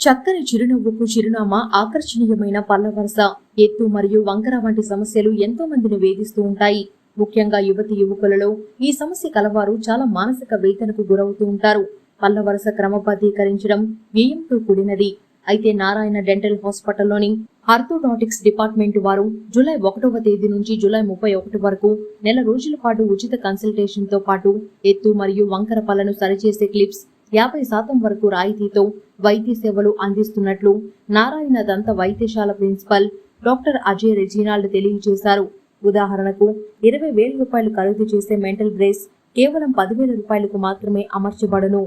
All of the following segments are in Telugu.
చక్కని చిరునవ్వుకు చిరునామా ఆకర్షణీయమైన పల్లవరస ఎత్తు మరియు వంకర వంటి సమస్యలు ఎంతో మందిని వేధిస్తూ ఉంటాయి. ముఖ్యంగా యువతి యువకులలో ఈ సమస్య కలవారు చాలా మానసిక వేదనకు గురవుతూ ఉంటారు. పల్లవరస క్రమబద్ధీకరించడం వ్యయంతో కూడినది. అయితే నారాయణ డెంటల్ హాస్పిటల్లోని ఆర్థోడాటిక్స్ డిపార్ట్మెంట్ వారు జూలై ఒకటవ తేదీ నుంచి జూలై ముప్పై ఒకటి వరకు నెల రోజుల పాటు ఉచిత కన్సల్టేషన్తో పాటు ఎత్తు మరియు వంకర పళ్ళను సరిచేసే క్లిప్స్ యాభై శాతం వరకు రాయితీతో వైద్య సేవలు అందిస్తున్నట్లు నారాయణ దంత వైద్యశాల ప్రిన్సిపల్ డాక్టర్ అజయ్ రెజీనాల్డ్ తెలియజేశారు. ఉదాహరణకు ఇరవై వేల రూపాయలు ఖరీదు చేసే మెంటల్ బ్రేస్ కేవలం పదివేల రూపాయలకు మాత్రమే అమర్చబడును.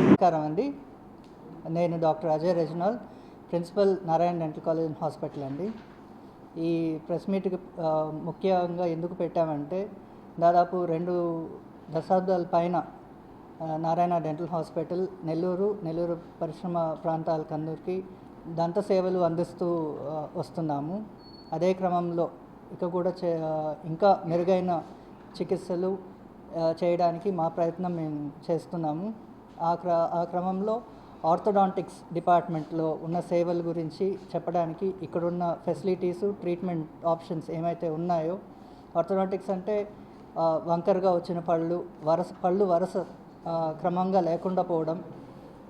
నమస్కారం అండి. నేను doctor Ajay Reginald principal Narayana dental college and hospital అండి. ఈ ప్రెస్ మీట్కి ముఖ్యంగా ఎందుకు పెట్టామంటే దాదాపు రెండు దశాబ్దాల పైన నారాయణ డెంటల్ హాస్పిటల్ నెల్లూరు నెల్లూరు పరిశ్రమ ప్రాంతాలకందరికీ దంత సేవలు అందిస్తూ వస్తున్నాము. అదే క్రమంలో ఇక కూడా చే ఇంకా మెరుగైన చికిత్సలు చేయడానికి మా ప్రయత్నం మేము చేస్తున్నాము. ఆ క్ర ఆ క్రమంలో ఆర్థోడాంటిక్స్ డిపార్ట్మెంట్లో ఉన్న సేవల గురించి చెప్పడానికి ఇక్కడున్న ఫెసిలిటీస్ ట్రీట్మెంట్ ఆప్షన్స్ ఏమైతే ఉన్నాయో ఆర్థోడాంటిక్స్ అంటే వంకరగా వచ్చిన పళ్ళు వరస పళ్ళు వరస క్రమంగా లేకుండా పోవడం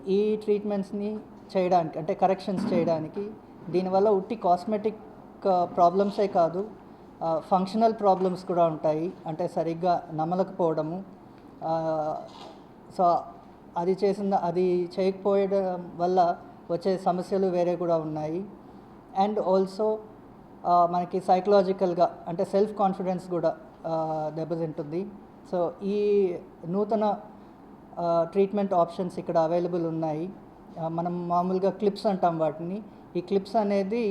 ఈ ట్రీట్మెంట్స్ని చేయడానికి అంటే కరెక్షన్స్ చేయడానికి దీనివల్ల ఉట్టి కాస్మెటిక్ ప్రాబ్లమ్సే కాదు ఫంక్షనల్ ప్రాబ్లమ్స్ కూడా ఉంటాయి అంటే సరిగ్గా నమలకపోవడము సో అది చేసిన అది చేయకపోయడం వల్ల వచ్చే సమస్యలు వేరే కూడా ఉన్నాయి. అండ్ ఆల్సో మనకి సైకలాజికల్గా అంటే సెల్ఫ్ కాన్ఫిడెన్స్ కూడా దెబ్బతింటుంది. సో ఈ నూతన ట్రీట్మెంట్ ఆప్షన్స్ ఇక్కడ అవైలబుల్ ఉన్నాయి. మనం మామూలుగా క్లిప్స్ అంటాం వాటిని. ఈ క్లిప్స్ అనేది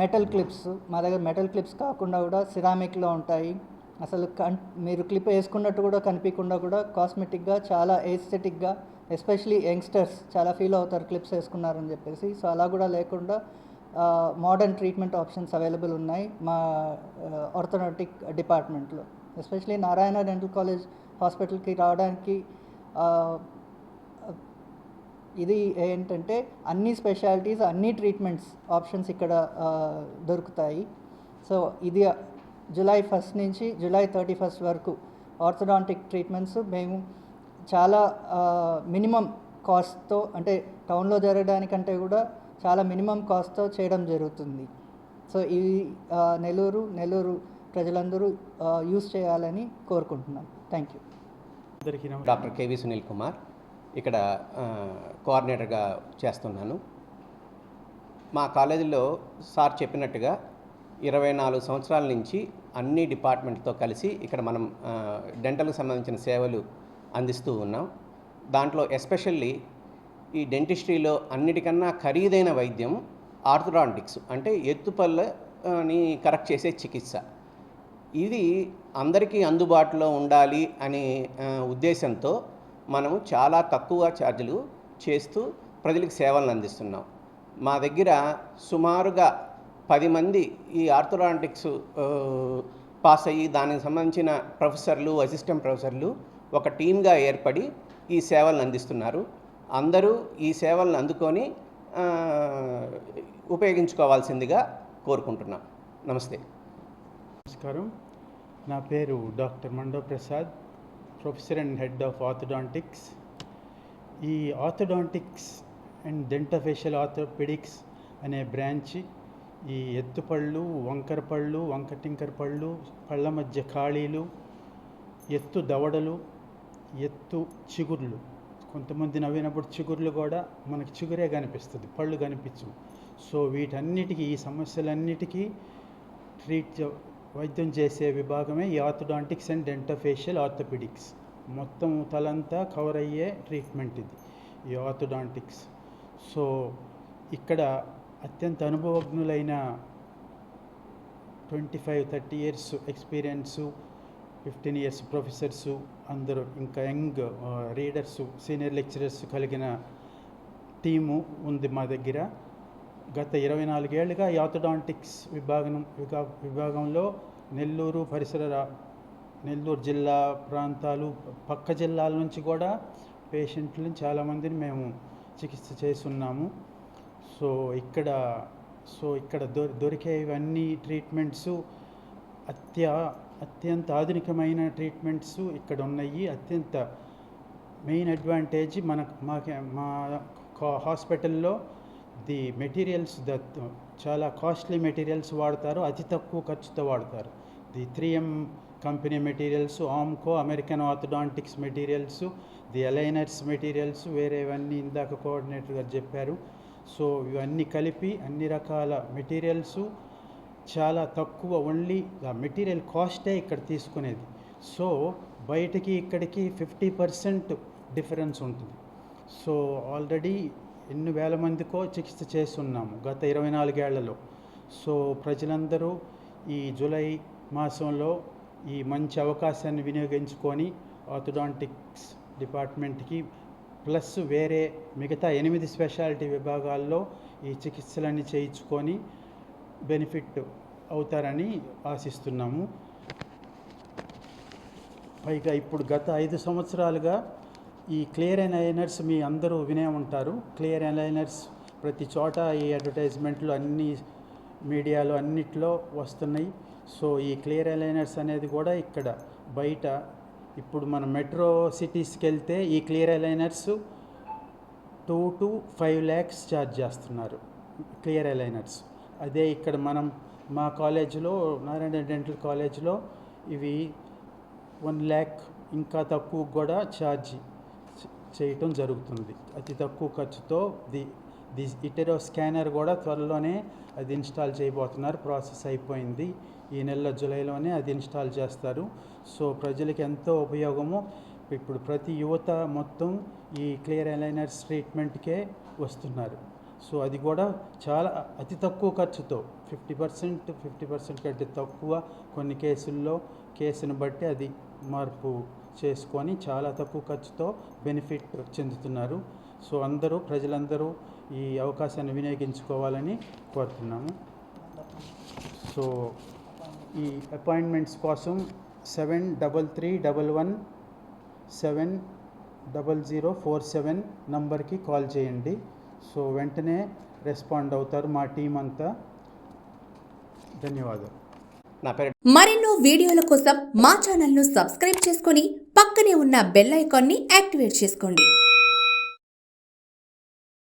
మెటల్ క్లిప్స్ మా దగ్గర మెటల్ క్లిప్స్ కాకుండా కూడా సిరామిక్లో ఉంటాయి. అసలు కన్ మీరు క్లిప్ వేసుకున్నట్టు కూడా కనిపించకుండా కూడా కాస్మెటిక్గా చాలా ఏస్థెటిక్గా ఎస్పెషలీ యంగ్స్టర్స్ చాలా ఫీల్ అవుతారు క్లిప్స్ వేసుకున్నారని చెప్పేసి. సో అలా కూడా లేకుండా మోడర్న్ ట్రీట్మెంట్ ఆప్షన్స్ అవైలబుల్ ఉన్నాయి మా ఆర్థోనాటిక్ డిపార్ట్మెంట్లో ఎస్పెషలీ నారాయణ డెంటల్ కాలేజ్ హాస్పిటల్కి రావడానికి ఇది ఏంటంటే అన్ని స్పెషాలిటీస్ అన్ని ట్రీట్మెంట్స్ ఆప్షన్స్ ఇక్కడ దొరుకుతాయి. సో ఇది జూలై ఫస్ట్ నుంచి జూలై థర్టీ ఫస్ట్ వరకు ఆర్థోడాంటిక్ ట్రీట్మెంట్స్. మేము చాలా మినిమం కాస్ట్తో అంటే టౌన్లో జరగడానికంటే కూడా చాలా మినిమం కాస్ట్తో చేయడం జరుగుతుంది. సో ఇవి ఆ, నెల్లూరు నెల్లూరు ప్రజలందరూ యూస్ చేయాలని కోరుకుంటున్నాం. Thank you. అందరికీ డాక్టర్ కేవి సునీల్ కుమార్ ఇక్కడ కోఆర్డినేటర్గా చేస్తున్నాను. మా కాలేజీలో సార్ చెప్పినట్టుగా ఇరవై నాలుగు సంవత్సరాల నుంచి అన్ని డిపార్ట్మెంట్తో కలిసి ఇక్కడ మనం డెంటల్కి సంబంధించిన సేవలు అందిస్తూ ఉన్నాం. దాంట్లో ఎస్పెషల్లీ ఈ డెంటిస్ట్రీలో అన్నిటికన్నా ఖరీదైన వైద్యం ఆర్థరాంటిక్స్ అంటే ఎత్తుపల్లని కరెక్ట్ చేసే చికిత్స. ఇది అందరికీ అందుబాటులో ఉండాలి అనే ఉద్దేశంతో మనము చాలా తక్కువ ఛార్జీలు చేస్తూ ప్రజలకు సేవలను అందిస్తున్నాం. మా దగ్గర సుమారుగా పది మంది ఈ ఆర్థోడాంటిక్స్ పాస్ అయ్యి దానికి సంబంధించిన ప్రొఫెసర్లు అసిస్టెంట్ ప్రొఫెసర్లు ఒక టీమ్గా ఏర్పడి ఈ సేవలను అందిస్తున్నారు. అందరూ ఈ సేవలను అందుకొని ఉపయోగించుకోవాల్సిందిగా కోరుకుంటున్నాం. నమస్తే. నమస్కారం. నా పేరు doctor Mando Prasad professor and head of orthodontics. ఈ ఆర్థోడాంటిక్స్ అండ్ డెంటోఫేషియల్ ఆర్థోపెడిక్స్ అనే బ్రాంచ్ ఈ ఎత్తుపళ్ళు వంకర పళ్ళు వంకటింకర పళ్ళు పళ్ళ మధ్య ఖాళీలు ఎత్తు దవడలు ఎత్తు చిగుర్లు. కొంతమంది నవ్వినప్పుడు చిగుర్లు కూడా మనకి చిగురే కనిపిస్తుంది పళ్ళు కనిపించు సో వీటన్నిటికీ ఈ సమస్యలన్నిటికీ ట్రీట్ వైద్యం చేసే విభాగమే ఈ ఆర్థోడాంటిక్స్ అండ్ డెంటోఫేషియల్ ఆర్థోపెడిక్స్. మొత్తం తలంతా కవర్ అయ్యే ట్రీట్మెంట్ ఇది ఈ ఆర్థోడాంటిక్స్. సో ఇక్కడ అత్యంత అనుభవజ్ఞులైన twenty five thirty years experience fifteen years professors అందరూ ఇంకా యంగ్ రీడర్స్ సీనియర్ లెక్చరర్స్ కలిగిన టీము ఉంది మా దగ్గర. గత ఇరవై నాలుగేళ్ళుగా యాథడాంటిక్స్ విభాగం విభాగంలో నెల్లూరు పరిసర నెల్లూరు జిల్లా ప్రాంతాలు పక్క జిల్లాల నుంచి కూడా పేషెంట్లను చాలామందిని మేము చికిత్స చేస్తున్నాము. సో ఇక్కడ సో ఇక్కడ దొ దొరికేవన్నీ ట్రీట్మెంట్స్ అత్య అత్యంత ఆధునికమైన ట్రీట్మెంట్స్ ఇక్కడ ఉన్నాయి అత్యంత మెయిన్ అడ్వాంటేజ్ మన మాకే మా హాస్పిటల్లో ది మెటీరియల్స్ ద చాలా కాస్ట్లీ మెటీరియల్స్ వాడతారు అతి తక్కువ ఖర్చుతో వాడతారు. The three M company materials Amco American orthodontics materials the aligners materials వేరేవన్నీ ఇందాక కోఆర్డినేటర్ గారు చెప్పారు. సో ఇవన్నీ కలిపి అన్ని రకాల మెటీరియల్స్ చాలా తక్కువ ఓన్లీ ఆ మెటీరియల్ కాస్టే ఇక్కడ తీసుకునేది. సో బయటకి ఇక్కడికి ఫిఫ్టీ పర్సెంట్ డిఫరెన్స్ ఉంటుంది. సో ఆల్రెడీ ఎన్ని వేల మందికో చికిత్స చేస్తున్నాము గత ఇరవై నాలుగేళ్ళలో. సో ప్రజలందరూ ఈ జూలై మాసంలో ఈ మంచి అవకాశాన్ని వినియోగించుకొని ఆర్థోడాంటిక్స్ డిపార్ట్మెంట్కి ప్లస్ వేరే మిగతా ఎనిమిది స్పెషాలిటీ విభాగాల్లో ఈ చికిత్సలన్నీ చేయించుకొని బెనిఫిట్ అవుతారని ఆశిస్తున్నాము. పైగా ఇప్పుడు గత ఐదు సంవత్సరాలుగా ఈ క్లియర్ అలైనర్స్ మీ అందరూ వినే ఉంటారు. క్లియర్ అలైనర్స్ ప్రతి చోట ఈ అడ్వర్టైజ్మెంట్లు అన్ని మీడియాలో అన్నిట్లో వస్తున్నాయి. సో ఈ క్లియర్ అలైనర్స్ అనేది కూడా ఇక్కడ బయట ఇప్పుడు మన మెట్రో సిటీస్కి వెళ్తే ఈ clear aligners two to five lakhs charge చేస్తున్నారు. క్లియర్ అలైనర్స్ అదే ఇక్కడ మనం మా కాలేజీలో నారాయణ డెంటల్ కాలేజ్లో ఇవి వన్ ల్యాక్ ఇంకా తక్కువ కూడా ఛార్జ్ చేయటం జరుగుతుంది. అతి తక్కువ ఖర్చుతో ది ది ఇటెరో స్కానర్ కూడా త్వరలోనే అది ఇన్స్టాల్ చేయబోతున్నారు. ప్రాసెస్ అయిపోయింది. ఈ నెల జూలైలోనే అది ఇన్స్టాల్ చేస్తారు. సో ప్రజలకి ఎంతో ఉపయోగము. ఇప్పుడు ప్రతి యువత మొత్తం ఈ క్లియర్ అలైనర్స్ ట్రీట్మెంట్కే వస్తున్నారు. సో అది కూడా చాలా అతి తక్కువ ఖర్చుతో ఫిఫ్టీ పర్సెంట్ ఫిఫ్టీ పర్సెంట్ కంటే తక్కువ కొన్ని కేసుల్లో కేసును బట్టి అది మార్పు చేసుకొని చాలా తక్కువ ఖర్చుతో బెనిఫిట్ చెందుతున్నారు. సో అందరూ ప్రజలందరూ ఈ అవకాశాన్ని వినియోగించుకోవాలని కోరుతున్నాము. సో ఈ అపాయింట్మెంట్స్ కోసం seven double three double one seven double zero four seven నంబర్కి కాల్ చేయండి. సో వెంటనే రెస్పాండ్ అవుతారు మా టీం అంతా. ధన్యవాదాలు. నా పేరు మరెన్నో వీడియోల కోసం మా ఛానల్ను సబ్స్క్రైబ్ చేసుకొని పక్కనే ఉన్న బెల్ ఐకాన్ని యాక్టివేట్ చేసుకోండి.